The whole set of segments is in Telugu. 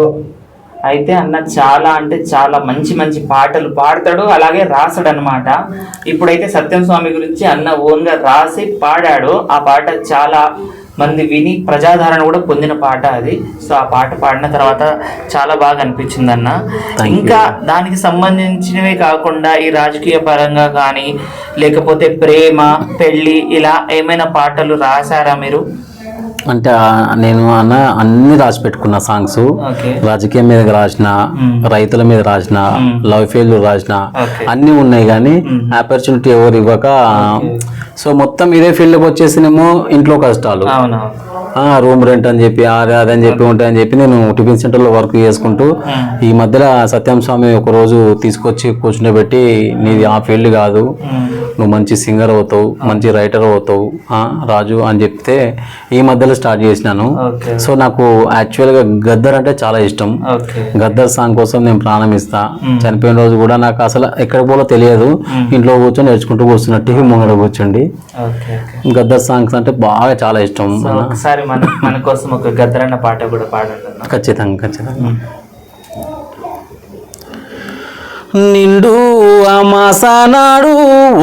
గో అయితే అన్న చాలా అంటే చాలా మంచి మంచి పాటలు పాడతాడు అలాగే రాస్తాడు అనమాట ఇప్పుడైతే సత్యం స్వామి గురించి అన్న ఓన్గా రాసి పాడాడు. ఆ పాట చాలా మంది విని ప్రజాదరణ కూడా పొందిన పాట అది. సో ఆ పాట పాడిన తర్వాత చాలా బాగా అనిపించింది అన్న. ఇంకా దానికి సంబంధించినవే కాకుండా ఈ రాజకీయ పరంగా కానీ లేకపోతే ప్రేమ పెళ్ళి ఇలా ఏమైనా పాటలు రాశారా మీరు? అంటే నేను అన్న అన్ని రాసి పెట్టుకున్న సాంగ్స్ రాజకీయం మీద రాసిన మ్మ్. రైతుల మీద రాసిన. లవ్ ఫెయిల్యూర్ రాసిన. అన్ని ఉన్నాయి కానీ. ఆపర్చునిటీ ఎవరు ఇవ్వక. సో మొత్తం ఇదే ఫీల్డ్కి వచ్చేసినేమో ఇంట్లో కష్టాలు రూమ్ రెంట్ అని చెప్పి అది అదని చెప్పి ఉంటాయని చెప్పి నేను టిఫిన్ సెంటర్లో వర్క్ చేసుకుంటూ. ఈ మధ్యలో సత్యం స్వామి ఒక రోజు తీసుకొచ్చి కూర్చుండబెట్టి నీది ఆ ఫీల్డ్ కాదు. నువ్వు మంచి సింగర్ అవుతావు మంచి రైటర్ అవుతావు రాజు అని చెప్తే ఈ మధ్యలో స్టార్ట్ చేసినాను. సో నాకు యాక్చువల్గా గద్దర్ అంటే చాలా ఇష్టం. గద్దర్ సాంగ్ కోసం నేను ప్రాణం ఇస్తా. చనిపోయిన రోజు కూడా నాకు అసలు ఎక్కడ పోలో తెలియదు. ఇంట్లో కూర్చొని నేర్చుకుంటూ కూర్చున్నా టీవీ ముంగడ కూర్చోండి. గద్దర్ సాంగ్స్ అంటే బాగా చాలా ఇష్టం. ఒకసారి మన మన కోసం ఒక గద్దరన్న పాట కూడా పాడండి అన్న. ఖచ్చితంగా ఖచ్చితంగా. నిండు అమాసనాడు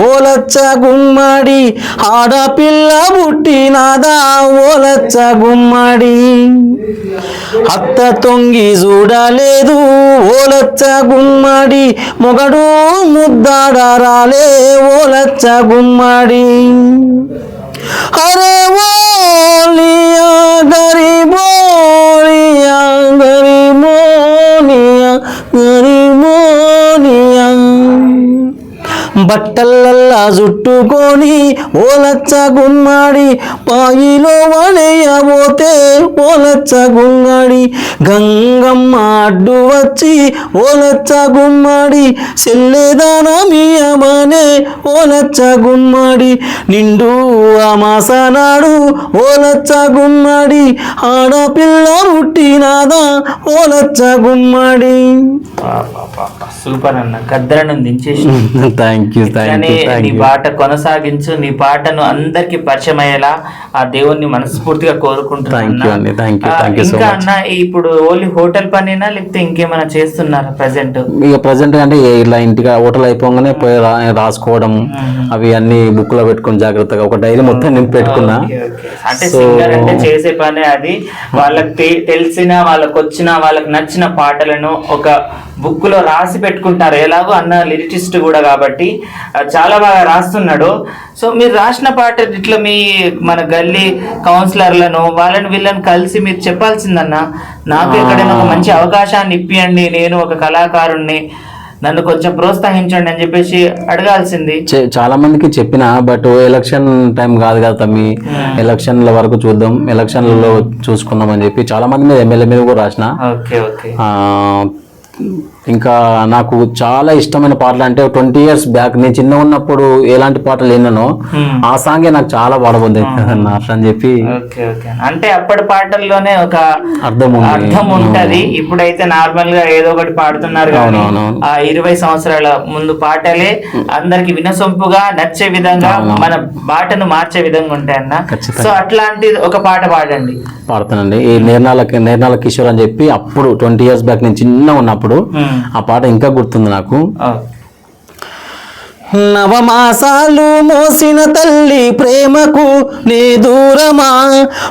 ఓలచ్చ గుమ్మడి ఆడపిల్ల పుట్టినాదా ఓలచ్చ గుమ్మడి. అత్త తొంగి చూడలేదు ఓలచ్చ గుమ్మడి. మొగడు ముద్దాడ రాలే ఓలచ్చ గుమ్మడి. అరే ఓ membatal చుట్టుకొని ఓలచ్చ గుమ్మడి పాయిలో వలయబోతే ఓలచ్చ గుమ్మడి. గంగమ్మ అడ్డు వచ్చి ఓలచ్చ గుమ్మడి సెల్లెదానమియమనే ఓలచ్చ గుమ్మడి. నిండు అమాసనాడు ఓలచ్చ గుమ్మడి ఆడపిల్ల పుట్టినాదా ఓలచ్చ గుమ్మడి. వా, వా, వా, వా. సూపర్ అన్న గద్దరను దించేసి థ్యాంక్ యూ థ్యాంక్ యూ పాట కొనసాగించు నీ పాటను అందరికి పరిచయం అయ్యేలా ఆ దేవుణ్ణి మనస్ఫూర్తిగా ఇంకా much. అన్న ఇప్పుడు ఓన్లీ హోటల్ పనేనా లేకపోతే ఇంకేమైనా చేస్తున్నారా ప్రజెంట్? ఇక ప్రజెంట్ అంటే ఇట్లా ఇంటికి హోటల్ అయిపోగానే పోయి రాసుకోవడం అవి అన్ని బుక్లో పెట్టుకుని జాగ్రత్తగా ఒక డైరీ మొత్తం నింపి పెట్టుకున్నా. అంటే సింగర్ అంటే చేసే పనే అది. వాళ్ళకి తెలిసిన వాళ్ళకి వచ్చిన వాళ్ళకి నచ్చిన పాటలను ఒక బుక్లో రాసి పెట్టుకుంటారు. ఎలాగో అన్న లిరిటిస్ట్ కూడా కాబట్టి చాలా బాగా రాస్తున్నాడు. సో మీరు రాసిన పాట ఇట్లా మీ మన గల్లీ కౌన్సిలర్లను వాళ్ళని వీళ్ళని కలిసి మీరు చెప్పాల్సిందన్న. నాకు ఎక్కడైనా ఒక మంచి అవకాశాన్ని ఇప్పియండి. నేను ఒక కళాకారుణ్ణి నన్ను కొంచెం ప్రోత్సహించండి అని చెప్పేసి అడగాల్సింది. చాలా మందికి చెప్పిన బట్ ఎలక్షన్ టైం కాదు కదా తమ్మి. ఎలక్షన్ల వరకు చూద్దాం. ఎలక్షన్లలో చూసుకుందాం అని చెప్పి చాలా మంది మీద ఎమ్మెల్యే మీద కూడా రాసిన. Okay okay. ఇంకా నాకు చాలా ఇష్టమైన పాటలు అంటే ట్వంటీ ఇయర్స్ బ్యాక్ నేను చిన్న ఉన్నప్పుడు ఎలాంటి పాటలు విన్నానో Hmm. ఆ సాంగే నాకు చాలా పాడబోద్ది అన్న అట్లా అని చెప్పి అంటే అప్పటి పాటల్లోనే ఒక అర్థం అర్థం ఉంటది. ఇప్పుడైతే నార్మల్గా ఏదో ఒకటి పాడుతున్నారు కానీ. ఆ ఇరవై సంవత్సరాల ముందు పాటలే అందరికి వినసొంపుగా నచ్చే విధంగా మన బాటను మార్చే విధంగా ఉంటాయన్న. ఖచ్చితంగా. సో అట్లాంటి ఒక పాట పాడండి. పాడుతానండి. ఈ నిర్నాల నిర్నాల కిషోర్ అని చెప్పి అప్పుడు ట్వంటీ ఇయర్స్ బ్యాక్ నేను చిన్న ఉన్నప్పుడు Hmm. ఆ పాట ఇంకా గుర్తుంది నాకు. నవమాసాలు మోసిన తల్లి ప్రేమకు నే దూరమా?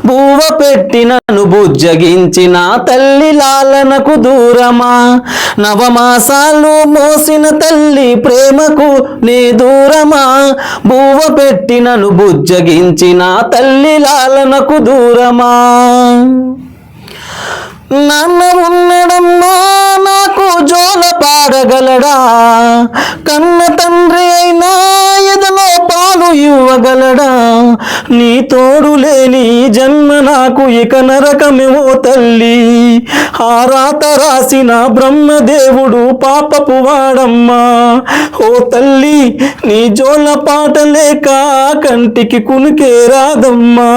బువ్వ పెట్టినను బుజ్జగించిన తల్లి లాలనకు దూరమా? నవమాసాలు మోసిన తల్లి ప్రేమకు నే దూరమా? బువ్వ పెట్టినను బుజ్జగించిన తల్లి లాలనకు దూరమా? నాన్న పాడగలడా కను పాలు ఇవ్వగలడా నీ తోడు లేని జన్మ నాకు ఇక నరకమేమో తల్లి. ఆ రాత రాసిన బ్రహ్మదేవుడు పాపపు వాడమ్మా. ఓ తల్లి నీ జోల పాట లేక కంటికి కునుకే రాదమ్మా.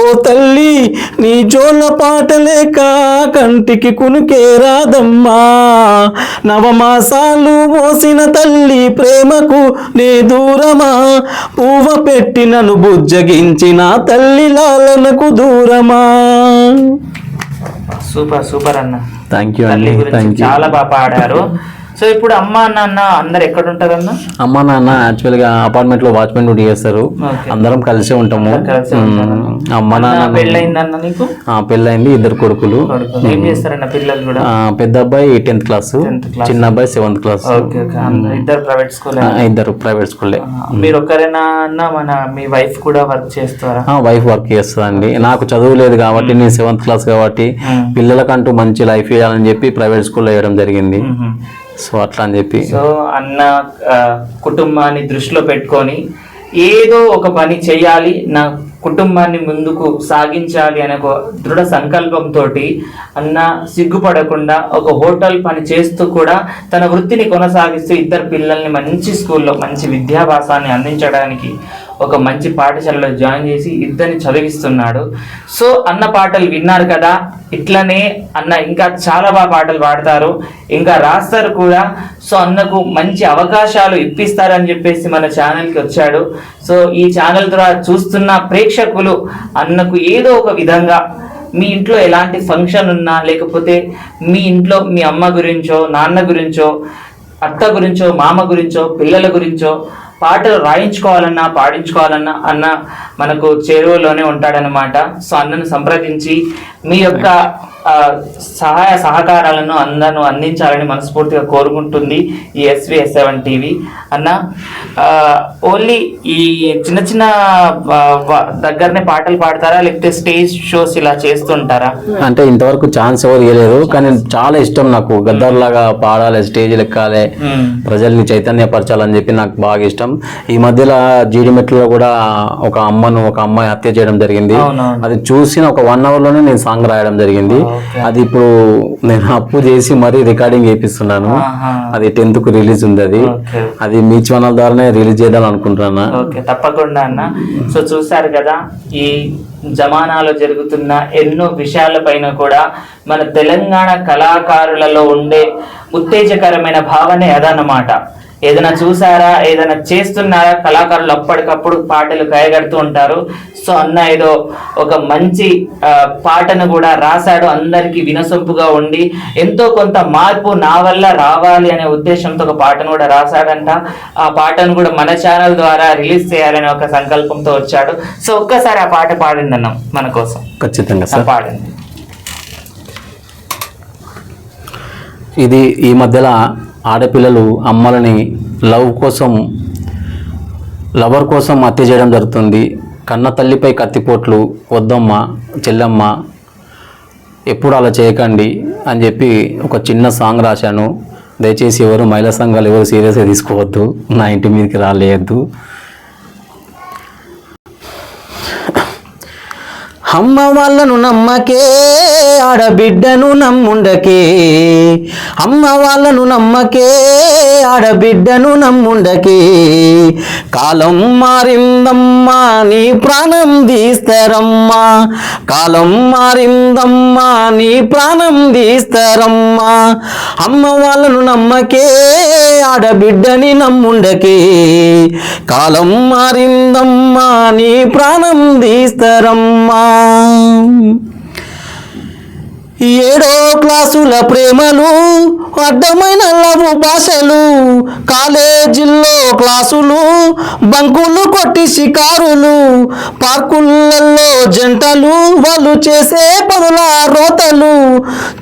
ఓ తల్లి నీ జోల పాట లేక కంటికి కునుకే రాదమ్మా. నవమాసాలు మోసిన తల్లి ప్రేమకు నే దూరమా? పువ్వ పెట్టినను బుజ్జగించిన తల్లి లాలనకు దూరమా? సూపర్ సూపర్ అన్న. థ్యాంక్ యూ అండి గురించి థ్యాంక్ యూ చాలా బాగా పాడారు. సో ఇప్పుడు అమ్మ నాన్న అందరు ఎక్కడ ఉంటారన్నా అమ్మ నాన్న యాక్చువల్గా అపార్ట్మెంట్లో వాచ్మెన్ డ్యూటీ చేస్తారు. అందరం కలిసే ఉంటాము. ఉంటారా? అమ్మ అన్న నాన్న పెళ్ళయిందన్న నీకు? ఆ, పెళ్ళయింది ఇద్దరు కొడుకులు. కొడుకు ఏం చేస్తారన్న పిల్లలు కూడా? పెద్ద అబ్బాయి టెన్త్ క్లాస్. 10th class. చిన్న అబ్బాయి సెవెంత్ క్లాస్. ఇద్దరు ప్రైవేట్ స్కూల్ ఇద్దరు ప్రైవేట్ స్కూల్లే మీరు ఒక్కరేనా అన్న? మన మీ వైఫ్ కూడా వర్క్ చేస్తారా? వైఫ్ వర్క్ చేస్తుందండి. నాకు చదువు లేదు కాబట్టి నేను సెవెంత్ క్లాస్ కాబట్టి. పిల్లలకంటూ మంచి లైఫ్ ఇవ్వాలని చెప్పి ప్రైవేట్ స్కూల్లో వేయడం జరిగింది. సో అట్లా అని చెప్పి. సో అన్న కుటుంబాన్ని దృష్టిలో పెట్టుకొని ఏదో ఒక పని చేయాలి నా కుటుంబాన్ని ముందుకు సాగించాలి అనే ఒక దృఢ సంకల్పంతో అన్న సిగ్గుపడకుండా ఒక హోటల్ పని చేస్తూ కూడా తన వృత్తిని కొనసాగిస్తూ ఇద్దరు పిల్లల్ని మంచి స్కూల్లో మంచి విద్యాభ్యాసాన్ని అందించడానికి ఒక మంచి పాఠశాలలో జాయిన్ చేసి ఇద్దరిని చదివిస్తున్నాడు. సో అన్న పాటలు విన్నారు కదా ఇట్లనే అన్న ఇంకా చాలా బాగా పాటలు పాడతారు. ఇంకా రాస్తారు కూడా. సో అన్నకు మంచి అవకాశాలు ఇప్పిస్తారని చెప్పేసి మన ఛానల్కి వచ్చాడు. సో ఈ ఛానల్ ద్వారా చూస్తున్న ప్రేక్షకులు అన్నకు ఏదో ఒక విధంగా మీ ఇంట్లో ఎలాంటి ఫంక్షన్ ఉన్నా లేకపోతే మీ ఇంట్లో మీ అమ్మ గురించో నాన్న గురించో అత్త గురించో మామ గురించో పిల్లల గురించో పాటలు రాయించుకోవాలన్నా పాడించుకోవాలన్నా అన్న మనకు చేరువలోనే ఉంటాడనమాట సో అన్నను సంప్రదించి మీ యొక్క సహాయ సహకారాలను అందరూ అందించాలని మనస్ఫూర్తిగా కోరుకుంటుంది ఈ ఎస్విఎస్ సెవెన్ టీవీ. అన్న ఓన్లీ ఈ చిన్న చిన్న దగ్గరనే పాటలు పాడతారా? లేకపోతే స్టేజ్ షోస్ ఇలా చేస్తుంటారా? అంటే ఇంతవరకు ఛాన్స్ ఎవరు ఇవ్వలేదు కానీ చాలా ఇష్టం నాకు. గద్దర్ లాగా పాడాలి స్టేజ్ ఎక్కాలి ప్రజల్ని చైతన్యపరచాలని చెప్పి నాకు బాగా ఇష్టం. ఈ మధ్యలో జీడిమెట్లో కూడా ఒక అమ్మను ఒక అమ్మాయి హత్య చేయడం జరిగింది. అది చూసిన ఒక వన్ అవర్లోనే నేను సాంగ్ రాయడం జరిగింది. అది ఇప్పుడు నేను అప్పు చేసి మరీ రికార్డింగ్ చేపిస్తున్నాను. అది టెన్త్కు రిలీజ్ ఉంది అది. అది మీ ఛానల్ ద్వారానే రిలీజ్ చేద్దాం అనుకుంటున్నా. ఓకే తప్పకుండా అన్న. సో చూశారు కదా ఈ జమానాలో జరుగుతున్న ఎన్నో విషయాలపైన కూడా మన తెలంగాణ కళాకారులలో ఉండే ఉత్తేజకరమైన భావనే అదన్నమాట. ఏదైనా చూసారా ఏదైనా చేస్తున్నారా? కళాకారులు అప్పటికప్పుడు పాటలు కయగడుతూ ఉంటారు. సో అన్న ఏదో ఒక మంచి పాటను కూడా రాశాడు. అందరికీ వినసొంపుగా ఉండి ఎంతో కొంత మార్పు నా వల్ల రావాలి అనే ఉద్దేశంతో ఒక పాటను కూడా రాశాడంట. ఆ పాటను కూడా మన ఛానల్ ద్వారా రిలీజ్ చేయాలనే ఒక సంకల్పంతో వచ్చాడు. సో ఒక్కసారి ఆ పాట పాడింది అన్నాం మన కోసం. ఖచ్చితంగా పాడండి. ఇది ఈ మధ్యలో ఆడపిల్లలు అమ్మలని లవ్ కోసం లవర్ కోసం హత్య చేయడం జరుగుతుంది. కన్న తల్లిపై కత్తిపోట్లు వద్దమ్మ చెల్లమ్మ ఎప్పుడు అలా చేయకండి అని చెప్పి ఒక చిన్న సాంగ్ రాశాను. దయచేసి ఎవరు మహిళా సంఘాలు ఎవరు సీరియస్గా తీసుకోవద్దు. నా ఇంటి మీదకి రాలేయద్దు. అమ్మ వాళ్ళను నమ్మకే ఆడబిడ్డను నమ్ముండకే. అమ్మ వాళ్ళను నమ్మకే ఆడబిడ్డను నమ్ముండకే. కాలం మారిందమ్మా నీ ప్రాణం తీస్తారమ్మా. కాలం మారిందమ్మా నీ ప్రాణం తీస్తారమ్మా. అమ్మ వాళ్ళను నమ్మకే ఆడబిడ్డని నమ్ముండకే. కాలం మారిందమ్మా నీ ప్రాణం తీస్తారమ్మా. ఏడో క్లాసుల ప్రేమలు అడ్డమైన లవ్ భాషలు కాలేజీల్లో క్లాసులు బంకులు కొట్టి షికారులు పార్కులలో జంటలు వాళ్ళు చేసే పనుల రోతలు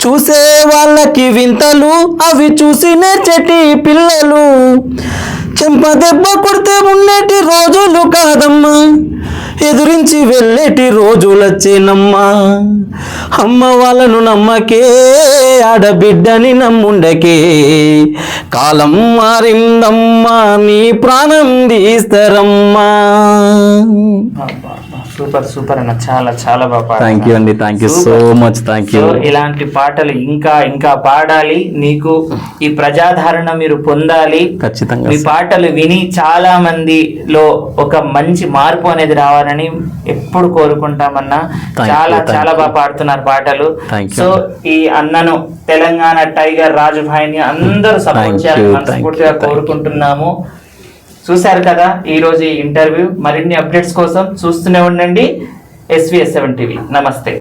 చూసే వాళ్ళకి వింతలు అవి చూసి చెటి పిల్లలు. చెంప దెబ్బ కొడితే ఉండేటి రోజులు కాదమ్మా. ఎదురించి వెళ్ళేటి రోజులచ్చేనమ్మా అమ్మ వాళ్ళను నమ్మకే ఆడబిడ్డని నమ్ముండకే. కాలం మారిందమ్మా నీ ప్రాణం తీస్తారమ్మా. సూపర్ సూపర్ అన్న. చాలా చాలా బాగా. థ్యాంక్ యూ అండి thank you so much thank you ఇలాంటి పాటలు ఇంకా ఇంకా పాడాలి. మీకు ఈ ప్రజాదరణ మీరు పొందాలి. ఖచ్చితంగా మీ పాటలు విని చాలా మందిలో ఒక మంచి మార్పు అనేది రావాలని ఎప్పుడు కోరుకుంటామన్నా. చాలా చాలా. బాగా పాడుతున్నారు పాటలు. సో ఈ అన్నను తెలంగాణ టైగర్ రాజుభాయిని అందరూ సపోర్ట్ చేయాలని మనస్ఫూర్తిగా. కోరుకుంటున్నాము. చూశారు కదా ఈరోజు ఈ ఇంటర్వ్యూ. మరిన్ని అప్డేట్స్ కోసం చూస్తూనే ఉండండి. ఎస్వీఎస్ సెవెన్ టీవీ నమస్తే.